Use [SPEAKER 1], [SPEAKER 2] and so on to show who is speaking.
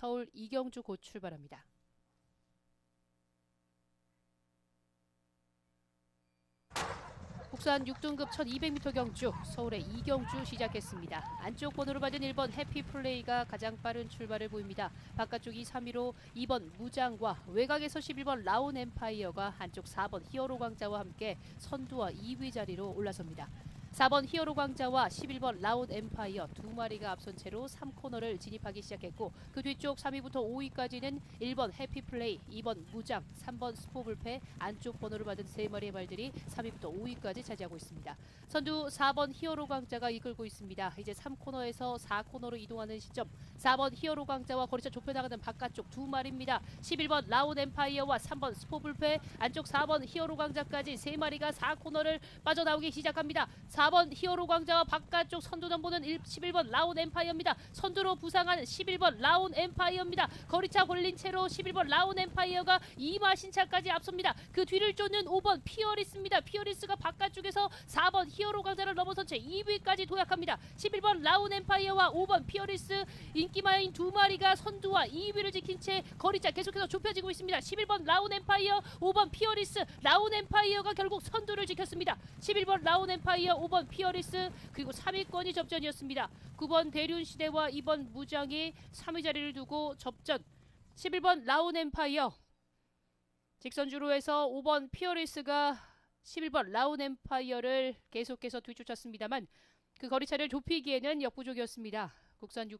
[SPEAKER 1] 서울 이경주 곧 출발합니다. 국산 6등급 1200m 경주 서울의 이경주 시작했습니다. 안쪽 번호로 받은 1번 해피플레이가 가장 빠른 출발을 보입니다. 바깥쪽 2, 3위로 2번 무장과 외곽에서 11번 라온 엠파이어가 안쪽 4번 히어로 광자와 함께 선두와 2위 자리로 올라섭니다. 4번 히어로 광자와 11번 라온 엠파이어 두 마리가 앞선 채로 3코너를 진입하기 시작했고 그 뒤쪽 3위부터 5위까지는 1번 해피플레이, 2번 무장, 3번 스포블패 안쪽 번호를 받은 세 마리의 말들이 3위부터 5위까지 차지하고 있습니다. 선두 4번 히어로 광자가 이끌고 있습니다. 이제 3코너에서 4코너로 이동하는 시점 4번 히어로 광자와 거리차 좁혀나가는 바깥쪽 두 마리입니다. 11번 라온 엠파이어와 3번 스포블패 안쪽 4번 히어로 광자까지 세 마리가 4코너를 빠져나오기 시작합니다. 4번 히어로 광자와 바깥쪽 선두 넘보는 11번 라온 엠파이어입니다. 선두로 부상한 11번 라온 엠파이어입니다. 거리차 걸린 채로 11번 라온 엠파이어가 이마신차까지 앞섭니다. 그 뒤를 쫓는 5번 피어리스입니다. 피어리스가 바깥쪽에서 4번 히어로 광자를 넘어선 채 2위까지 도약합니다. 11번 라온 엠파이어와 5번 피어리스 인기마인 두 마리가 선두와 2위를 지킨 채 거리차 계속해서 좁혀지고 있습니다. 11번 라온 엠파이어, 5번 피어리스, 라온 엠파이어가 결국 선두를 지켰습니다. 11번 라온 엠파이어, 5번 피어리스 그리고 3위권이 접전이었습니다. 9번 대륜 시대와 2번 무장이 3위 자리를 두고 접전. 11번 라온 엠파이어 직선주로에서 5번 피어리스가 11번 라온 엠파이어를 계속해서 뒤쫓았습니다만 그 거리차를 좁히기에는 역부족이었습니다. 국산 6